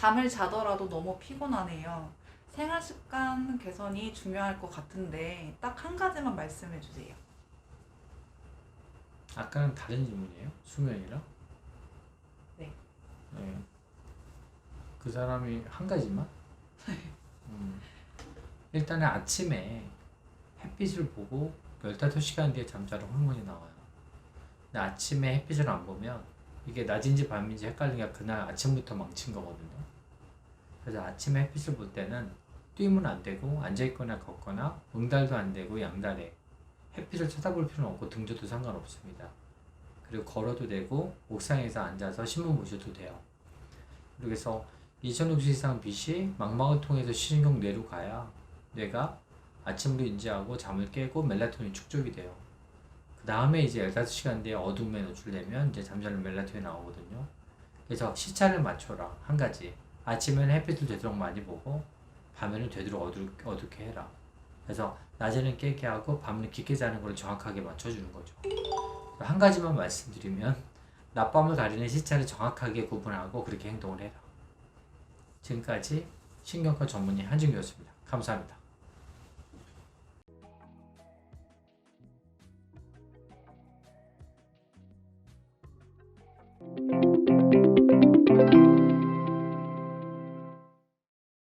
잠을 자더라도 너무 피곤하네요. 생활 습관 개선이 중요할 것 같은데 딱 한 가지만 말씀해 주세요. 아까는 다른 질문이에요? 수면이랑? 네. 네. 그 사람이 한 가지만? 음. 일단은 아침에 햇빛을 보고 15시간 뒤에 잠자는 호르몬이 나와요. 근데 아침에 햇빛을 안 보면 이게 낮인지 밤인지 헷갈리니까 그날 아침부터 망친 거거든요. 그래서 아침에 햇빛을 볼 때는 뛰면 안 되고 앉아있거나 걷거나 응달도 안 되고 양달에 햇빛을 쳐다볼 필요는 없고 등져도 상관없습니다. 그리고 걸어도 되고 옥상에서 앉아서 신문 보셔도 돼요. 그래서 2060 이상 빛이 망막을 통해서 시신경 뇌로 가야 뇌가 아침으로 인지하고 잠을 깨고 멜라토닌 축적이 돼요. 그 다음에 이제 15시간 뒤에 어둠에 노출되면 이제 잠자는 멜라토닌이 나오거든요. 그래서 시차를 맞춰라. 한 가지. 아침에는 햇빛을 되도록 많이 보고 밤에는 되도록 어두, 어둡게 해라. 그래서 낮에는 깨게 하고 밤에는 깊게 자는 걸 정확하게 맞춰주는 거죠. 한 가지만 말씀드리면 낮밤을 가리는 시차를 정확하게 구분하고 그렇게 행동을 해라. 지금까지 신경과 전문의 한준규였습니다. 감사합니다.